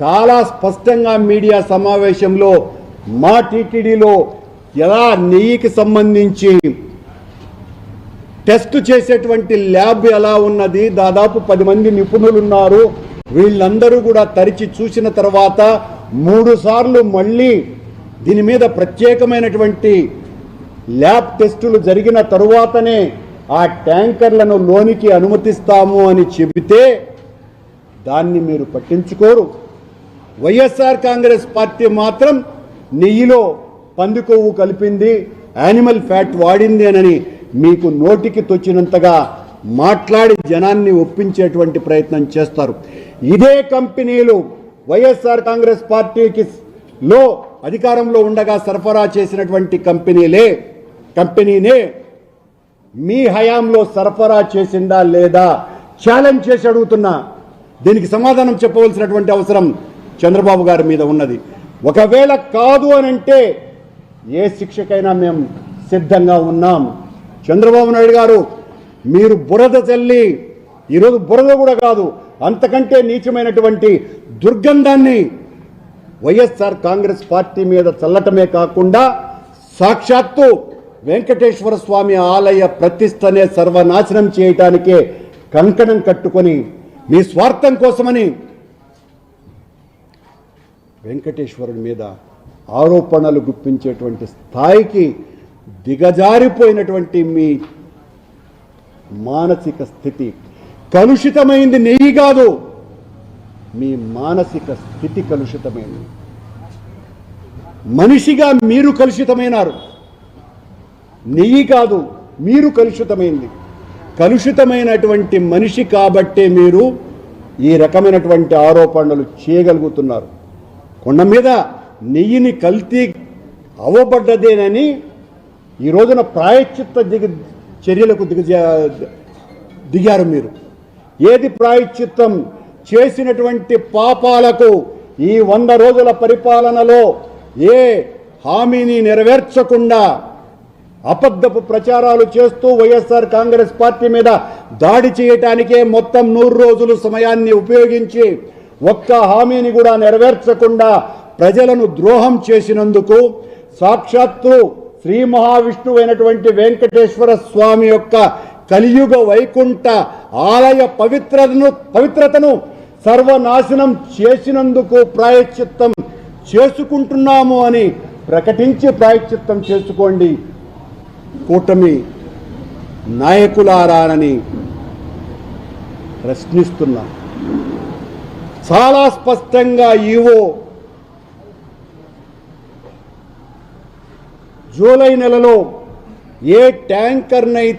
చాలా స్పష్టంగా మీడియా సమావేశంలో మా టీటీడీలో ఎలా నెయ్యికి సంబంధించి టెస్ట్ చేసేటువంటి ల్యాబ్ ఎలా ఉన్నది దాదాపు పది మంది నిపుణులు ఉన్నారు వీళ్ళందరూ కూడా తరిచి చూసిన తర్వాత మూడు సార్లు మళ్ళీ దీని మీద ప్రత్యేకమైనటువంటి ల్యాబ్ టెస్టులు జరిగిన తరువాతనే ఆ ట్యాంకర్లను లోనికి అనుమతిస్తాము అని చెబితే దాన్ని మీరు పట్టించుకోరు. వైఎస్ఆర్ కాంగ్రెస్ పార్టీ మాత్రం నెయ్యిలో పంది కొవ్వు కలిపింది యానిమల్ ఫ్యాట్ వాడింది అని మీకు నోటికి తొచ్చినంతగా మాట్లాడి జనాన్ని ఒప్పించేటువంటి ప్రయత్నం చేస్తారు. ఇదే కంపెనీలు వైఎస్ఆర్ కాంగ్రెస్ పార్టీకి లో అధికారంలో ఉండగా సరఫరా చేసినటువంటి కంపెనీలే కంపెనీనే మీ హయాంలో సరఫరా చేసిందా లేదా? ఛాలెంజ్ చేసి అడుగుతున్నా. దీనికి సమాధానం చెప్పవలసినటువంటి అవసరం చంద్రబాబు గారి మీద ఉన్నది. ఒకవేళ కాదు అని అంటే ఏ శిక్షకైనా మేము సిద్ధంగా ఉన్నాం. చంద్రబాబు నాయుడు గారు మీరు బురద చల్లి ఈరోజు బురద కూడా కాదు అంతకంటే నీచమైనటువంటి దుర్గంధాన్ని వైఎస్ఆర్ కాంగ్రెస్ పార్టీ మీద చల్లటమే కాకుండా సాక్షాత్తు వెంకటేశ్వర స్వామి ఆలయ ప్రతిష్టనే సర్వనాశనం చేయటానికే కంకణం కట్టుకొని మీ స్వార్థం కోసమని వెంకటేశ్వరుడి మీద ఆరోపణలు గుప్పించేటువంటి స్థాయికి దిగజారిపోయినటువంటి మీ మానసిక స్థితి కలుషితమైంది నెయ్యి కాదు. మీ మానసిక స్థితి కలుషితమైంది. మనిషిగా మీరు కలుషితమైనారు. నెయ్యి కాదు మీరు కలుషితమైంది. కలుషితమైనటువంటి మనిషి కాబట్టే మీరు ఈ రకమైనటువంటి ఆరోపణలు చేయగలుగుతున్నారు. కొండ మీద నెయ్యిని కల్తీ అవ్వబడ్డదేనని ఈ రోజున ప్రాయశ్చిత్త దిగ చర్యలకు దిగజా దిగారు మీరు. ఏది ప్రాయశ్చిత్తం చేసినటువంటి పాపాలకు ఈ వంద రోజుల పరిపాలనలో ఏ హామీని నెరవేర్చకుండా అబద్ధపు ప్రచారాలు చేస్తూ వైఎస్ఆర్ కాంగ్రెస్ పార్టీ మీద దాడి చేయటానికే మొత్తం నూరు రోజులు సమయాన్ని ఉపయోగించి ఒక్క హామీని కూడా నెరవేర్చకుండా ప్రజలను ద్రోహం చేసినందుకు సాక్షాత్తు శ్రీ మహావిష్ణువు అయినటువంటి వెంకటేశ్వర స్వామి యొక్క కలియుగ వైకుంఠ ఆలయ పవిత్రతను పవిత్రతను సర్వనాశనం చేసినందుకు ప్రాయశ్చిత్తం చేసుకుంటున్నాము అని ప్రకటించి ప్రాయశ్చిత్తం చేసుకోండి. కూటమి నాయకులారానని ప్రశ్నిస్తున్నాం. చాలా స్పష్టంగా ఈవో జూలై నెలలో ఏ ట్యాంకర్నైతే